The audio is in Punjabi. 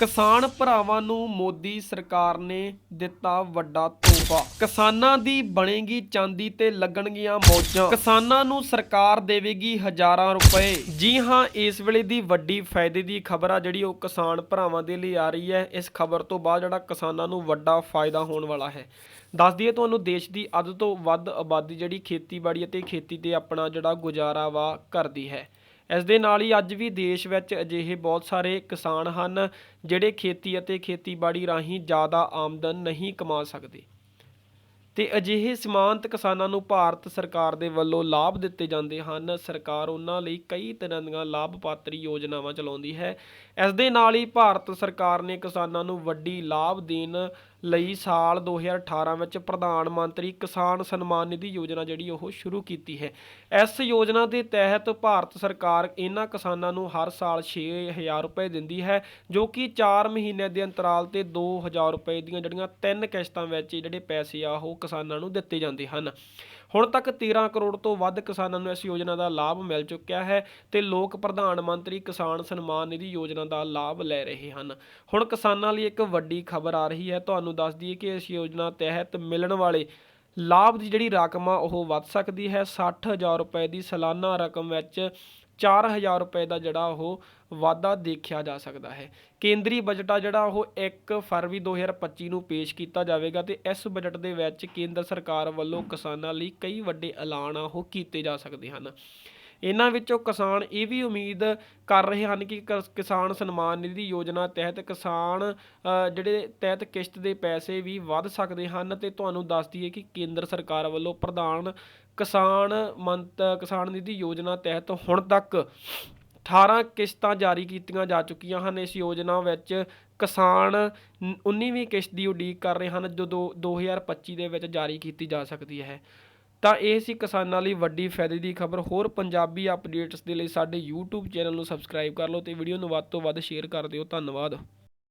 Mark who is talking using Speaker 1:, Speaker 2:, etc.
Speaker 1: ਕਿਸਾਨ ਭਰਾਵਾਂ ਨੂੰ ਮੋਦੀ ਸਰਕਾਰ ਨੇ ਦਿੱਤਾ ਵੱਡਾ ਤੋਹਫਾ। ਕਿਸਾਨਾਂ ਦੀ ਬਣੇਗੀ ਚਾਂਦੀ ਤੇ ਲੱਗਣਗੀਆਂ ਮੌਜਾਂ। ਕਿਸਾਨਾਂ ਨੂੰ ਸਰਕਾਰ ਦੇਵੇਗੀ ਹਜ਼ਾਰਾਂ ਰੁਪਏ। ਜੀ ਹਾਂ, ਇਸ ਵੇਲੇ ਦੀ ਵੱਡੀ ਫਾਇਦੇ ਦੀ ਖਬਰ ਆ ਜਿਹੜੀ ਉਹ ਕਿਸਾਨ ਭਰਾਵਾਂ ਦੇ ਲਈ ਆ ਰਹੀ ਹੈ। ਇਸ ਖਬਰ ਤੋਂ ਬਾਅਦ ਜਿਹੜਾ ਕਿਸਾਨਾਂ ਨੂੰ ਵੱਡਾ ਫਾਇਦਾ ਹੋਣ ਵਾਲਾ ਹੈ। ਦੱਸ ਦਈਏ, ਤੁਹਾਨੂੰ ਦੇਸ਼ ਦੀ ਅੱਧ ਤੋਂ ਵੱਧ ਆਬਾਦੀ ਜਿਹੜੀ ਖੇਤੀਬਾੜੀ ਅਤੇ ਖੇਤੀ ਤੇ ਆਪਣਾ ਜਿਹੜਾ ਗੁਜ਼ਾਰਾ ਵਾ ਕਰਦੀ ਹੈ। ਇਸ ਦੇ ਨਾਲ ਹੀ ਅੱਜ ਵੀ ਦੇਸ਼ ਵਿੱਚ ਅਜਿਹੇ ਬਹੁਤ ਸਾਰੇ ਕਿਸਾਨ ਹਨ, ਜਿਹੜੇ ਖੇਤੀ ਅਤੇ ਖੇਤੀਬਾੜੀ ਰਾਹੀਂ ਜ਼ਿਆਦਾ ਆਮਦਨ ਨਹੀਂ ਕਮਾ ਸਕਦੇ। ਤੇ ਅਜਿਹੇ ਸੀਮਾਂਤ ਕਿਸਾਨਾਂ ਨੂੰ ਭਾਰਤ ਸਰਕਾਰ ਦੇ ਵੱਲੋਂ ਲਾਭ ਦਿੱਤੇ ਜਾਂਦੇ ਹਨ। ਸਰਕਾਰ ਉਹਨਾਂ ਲਈ ਕਈ ਤਰ੍ਹਾਂ ਦੀਆਂ ਲਾਭਪਾਤਰੀ ਯੋਜਨਾਵਾਂ ਚਲਾਉਂਦੀ ਹੈ। ਇਸ ਦੇ ਨਾਲ ਹੀ ਭਾਰਤ ਸਰਕਾਰ ਨੇ ਕਿਸਾਨਾਂ ਨੂੰ ਵੱਡੀ ਲਾਭ ਦੇਣ ਲਈ ਸਾਲ 2018 ਵਿੱਚ ਪ੍ਰਧਾਨ ਮੰਤਰੀ ਕਿਸਾਨ ਸਨਮਾਨ ਨਿਧੀ ਯੋਜਨਾ ਜਿਹੜੀ ਉਹ ਸ਼ੁਰੂ ਕੀਤੀ ਹੈ। ਇਸ ਯੋਜਨਾ ਦੇ ਤਹਿਤ ਭਾਰਤ ਸਰਕਾਰ ਇਹਨਾਂ ਕਿਸਾਨਾਂ ਨੂੰ ਹਰ ਸਾਲ 6000 ਰੁਪਏ ਦਿੰਦੀ ਹੈ, ਜੋ ਕਿ 4 ਮਹੀਨਿਆਂ ਦੇ ਅੰਤਰਾਲ ਤੇ 2000 ਰੁਪਏ ਦੀਆਂ ਜਿਹੜੀਆਂ ਤਿੰਨ ਕਿਸ਼ਤਾਂ ਵਿੱਚ ਜਿਹੜੇ ਪੈਸੇ ਆ ਉਹ ਕਿਸਾਨਾਂ ਨੂੰ ਦਿੱਤੇ ਜਾਂਦੇ ਹਨ। ਹੁਣ ਤੱਕ 13 ਕਰੋੜ ਤੋਂ ਵੱਧ ਕਿਸਾਨਾਂ ਨੂੰ ਇਸ ਯੋਜਨਾ ਦਾ ਲਾਭ ਮਿਲ ਚੁੱਕਿਆ ਹੈ ਤੇ ਲੋਕ ਪ੍ਰਧਾਨ ਮੰਤਰੀ ਕਿਸਾਨ ਸਨਮਾਨ ਨਿਧੀ ਯੋਜਨਾ ਦਾ ਲਾਭ ਲੈ ਰਹੇ ਹਨ। ਹੁਣ ਕਿਸਾਨਾਂ ਲਈ ਇੱਕ ਵੱਡੀ ਖਬਰ ਆ ਰਹੀ ਹੈ। ਤੁਹਾਨੂੰ ਦੱਸ ਦਈਏ ਕਿ ਇਸ ਯੋਜਨਾ ਤਹਿਤ ਮਿਲਣ ਵਾਲੇ ਲਾਭ ਦੀ ਜਿਹੜੀ ਰਕਮ ਆ, ਉਹ ਵੱਧ ਸਕਦੀ ਹੈ। 60000 ਰੁਪਏ ਦੀ ਸਾਲਾਨਾ ਰਕਮ ਵਿੱਚ 4000 ਰੁਪਏ ਦਾ ਜਿਹੜਾ ਉਹ ਵਾਧਾ ਦੇਖਿਆ ਜਾ ਸਕਦਾ ਹੈ। ਕੇਂਦਰੀ ਬਜਟ ਆ ਜਿਹੜਾ ਉਹ 1 ਫਰਵਰੀ 2025 ਨੂੰ ਪੇਸ਼ ਕੀਤਾ ਜਾਵੇਗਾ ਤੇ ਇਸ ਬਜਟ ਦੇ ਵਿੱਚ ਕੇਂਦਰ ਸਰਕਾਰ ਵੱਲੋਂ ਕਿਸਾਨਾਂ ਲਈ ਕਈ ਵੱਡੇ ਐਲਾਨ ਆ ਉਹ ਕੀਤੇ ਜਾ ਸਕਦੇ ਹਨ। ਇਹਨਾਂ ਵਿੱਚੋਂ ਕਿਸਾਨ ਇਹ ਵੀ ਉਮੀਦ ਕਰ ਰਹੇ ਹਨ ਕਿ ਕਿਸ- ਕਿਸਾਨ ਸਨਮਾਨ ਨਿਧੀ ਯੋਜਨਾ ਤਹਿਤ ਕਿਸਾਨ ਅ, ਜਿਹੜੇ ਤਹਿਤ ਕਿਸ਼ਤ ਦੇ ਪੈਸੇ ਵੀ ਵੱਧ ਸਕਦੇ ਹਨ ਤੇ ਤੁਹਾਨੂੰ ਦੱਸ ਦਈਏ ਕਿ ਕੇਂਦਰ ਸਰਕਾਰ ਵੱਲੋਂ ਪ੍ਰਧਾਨ ਕਿਸਾਨ ਮੰਤ ਕਿਸਾਨ ਨਿਧੀ ਯੋਜਨਾ ਤਹਿਤ ਹੁਣ ਤੱਕ 18 ਕਿਸ਼ਤਾਂ ਜਾਰੀ ਕੀਤੀਆਂ ਜਾ ਚੁੱਕੀਆਂ ਹਨ। ਇਸ ਯੋਜਨਾ ਵਿੱਚ ਕਿਸਾਨ 19ਵੀਂ ਕਿਸ਼ਤ ਦੀ ਉਡੀਕ ਕਰ ਰਹੇ ਹਨ ਜੋ ਦੋ- 2025 ਦੇ ਵਿੱਚ ਜਾਰੀ ਕੀਤੀ ਜਾ ਸਕਦੀ ਹੈ। ਤਾਂ ਇਹ ਸੀ ਕਿਸਾਨਾਂ ਲਈ ਵੱਡੀ ਫਾਇਦੇ ਦੀ ਖਬਰ। ਹੋਰ ਪੰਜਾਬੀ ਅਪਡੇਟਸ ਦੇ ਲਈ ਸਾਡੇ YouTube ਚੈਨਲ ਨੂੰ ਸਬਸਕ੍ਰਾਈਬ ਕਰ ਲਓ ਤੇ ਵੀਡੀਓ ਨੂੰ ਵੱਧ ਤੋਂ ਵੱਧ ਸ਼ੇਅਰ ਕਰ ਦਿਓ। ਧੰਨਵਾਦ।